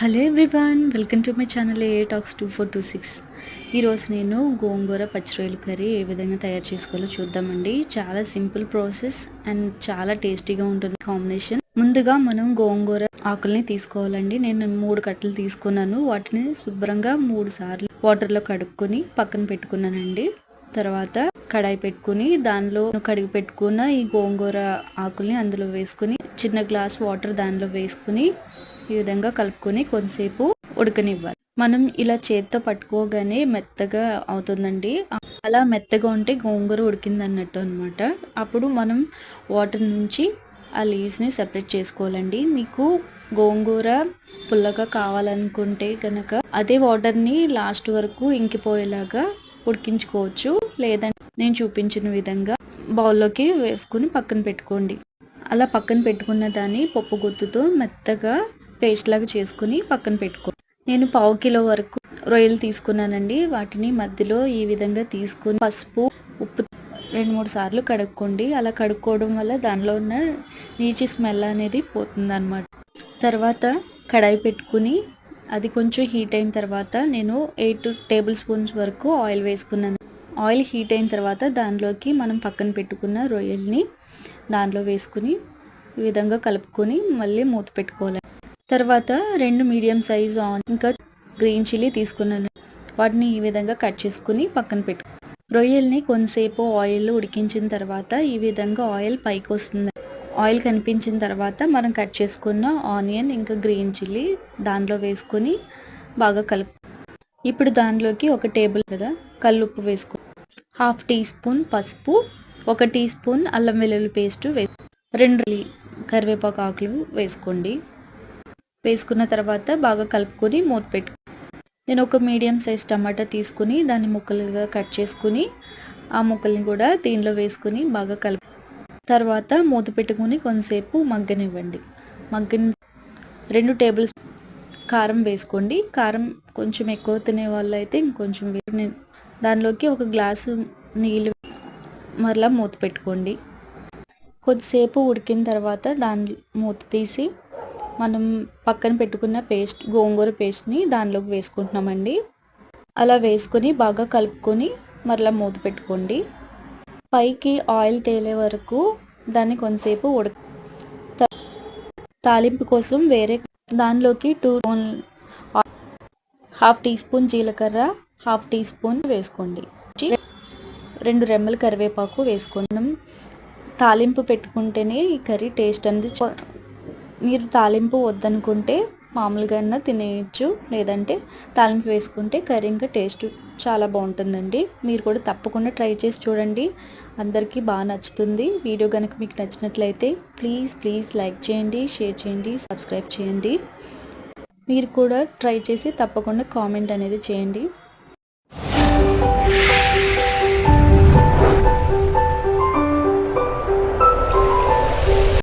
Hello everyone welcome to my channel A talks two four two six ఈరోజు నేను గోంగూర పచ్చిరొయ్యలు curry ఏ విధంగా తయారు చేసుకోవాలో చూద్దామండి. చాలా సింపుల్ ప్రాసెస్ అండ్ చాలా టేస్టీగా ఉంటుంది కాంబినేషన్ ముందుగా మనం గోంగూర ఆకుల్ని తీసుకోవాలండి. నేను మూడు కట్టలు తీసుకున్నాను. వాటిని శుభ్రంగా మూడు సార్లు వాటర్లో కడుక్కొని పక్కన పెట్టుకున్నానండి. తర్వాత కడాయి పెట్టుకుని దానిలో కడిగి పెట్టుకున్న ఈ గోంగూర ఆకుల్ని అందులో వేసుకుని చిన్న గ్లాస్ వాటర్ దానిలో వేసుకుని ఈ విధంగా కలుపుకొని కొంతసేపు ఉడకనివ్వాలి. మనం ఇలా చేత్తో పట్టుకోగానే మెత్తగా అవుతుందండి. అలా మెత్తగా ఉంటే గోంగూర ఉడికింది అన్నట్టు అనమాట అప్పుడు మనం వాటర్ నుంచి ఆ లీవ్స్ని సెపరేట్ చేసుకోవాలండి. మీకు గోంగూర పుల్లగా కావాలనుకుంటే కనుక అదే వాటర్ని లాస్ట్ వరకు ఇంకిపోయేలాగా ఉడికించుకోవచ్చు. లేదంటే నేను చూపించిన విధంగా బౌల్లోకి వేసుకుని పక్కన పెట్టుకోండి. అలా పక్కన పెట్టుకున్న దాన్ని పప్పు గుత్తుతో మెత్తగా పేస్ట్ లాగా చేసుకుని పక్కన పెట్టుకో. నేను పావు కిలో వరకు రొయ్యలు తీసుకున్నానండి. వాటిని మధ్యలో ఈ విధంగా తీసుకుని పసుపు ఉప్పు రెండు మూడు సార్లు కడుక్కోండి. అలా కడుక్కోవడం వల్ల దానిలో ఉన్న నీచి స్మెల్ అనేది పోతుంది అనమాట తర్వాత కడాయి పెట్టుకుని అది కొంచెం హీట్ అయిన తర్వాత నేను ఎయిట్ టేబుల్ స్పూన్స్ వరకు ఆయిల్ వేసుకున్నాను. ఆయిల్ హీట్ అయిన తర్వాత దానిలోకి మనం పక్కన పెట్టుకున్న రొయ్యల్ని దానిలో వేసుకుని ఈ విధంగా కలుపుకొని మళ్ళీ మూత పెట్టుకోవాలి తర్వాత రెండు మీడియం సైజ్ ఆన్ ఇంకా గ్రీన్ చిల్లీ తీసుకున్నాను. వాటిని ఈ విధంగా కట్ చేసుకుని పక్కన పెట్టు. రొయ్యల్ని కొంతసేపు ఆయిల్ ఉడికించిన తర్వాత ఈ విధంగా ఆయిల్ పైకి వస్తుంది. ఆయిల్ కనిపించిన తర్వాత మనం కట్ చేసుకున్న ఆనియన్ ఇంకా గ్రీన్ చిల్లీ దానిలో వేసుకొని బాగా కలుపు. ఇప్పుడు దానిలోకి ఒక టేబుల్ కదా కల్లుప్పు వేసుకో. హాఫ్ టీ స్పూన్ పసుపు ఒక టీ స్పూన్ అల్లం వెల్లుల్లి పేస్ట్ వేసు రెండు కరివేపాకు ఆకులు వేసుకోండి. వేసుకున్న తర్వాత బాగా కలుపుకొని మూత పెట్టు. నేను ఒక మీడియం సైజ్ టమాటా తీసుకుని దాన్ని ముక్కలుగా కట్ చేసుకుని ఆ ముక్కల్ని కూడా దీనిలో వేసుకుని బాగా కలుపు. తర్వాత మూత పెట్టుకుని కొంతసేపు మగ్గనివ్వండి. మగ్గని రెండు టేబుల్ కారం వేసుకోండి. కారం కొంచెం ఎక్కువ తినే వాళ్ళు అయితే ఇంకొంచెం దానిలోకి ఒక గ్లాసు నీళ్ళు మరలా మూత పెట్టుకోండి. కొద్దిసేపు ఉడికిన తర్వాత దాని మూత తీసి మనం పక్కన పెట్టుకున్న పేస్ట్ గోంగూర పేస్ట్ని దానిలోకి వేసుకుంటున్నామండి. అలా వేసుకొని బాగా కలుపుకొని మరలా మూత పెట్టుకోండి. పైకి ఆయిల్ తేలే వరకు దాన్ని కొంతసేపు ఉడక తాలింపు కోసం వేరే దానిలోకి టూ హాఫ్ టీ స్పూన్ జీలకర్ర హాఫ్ టీ స్పూన్ వేసుకోండి. రెండు రెమ్మల కరివేపాకు వేసుకున్నాం. తాలింపు పెట్టుకుంటేనే ఈ కర్రీ టేస్ట్ అనేది మీరు తాలింపు వద్దనుకుంటే మామూలుగా తినేయచ్చు లేదంటే తాలింపు వేసుకుంటే కర్రీ ఇంకా టేస్ట్ చాలా బాగుంటుందండి. మీరు కూడా తప్పకుండా ట్రై చేసి చూడండి. అందరికీ బాగా నచ్చుతుంది. వీడియో కనుక మీకు నచ్చినట్లయితే ప్లీజ్ ప్లీజ్ లైక్ చేయండి షేర్ చేయండి సబ్స్క్రైబ్ చేయండి. మీరు కూడా ట్రై చేసి తప్పకుండా కామెంట్ అనేది చేయండి.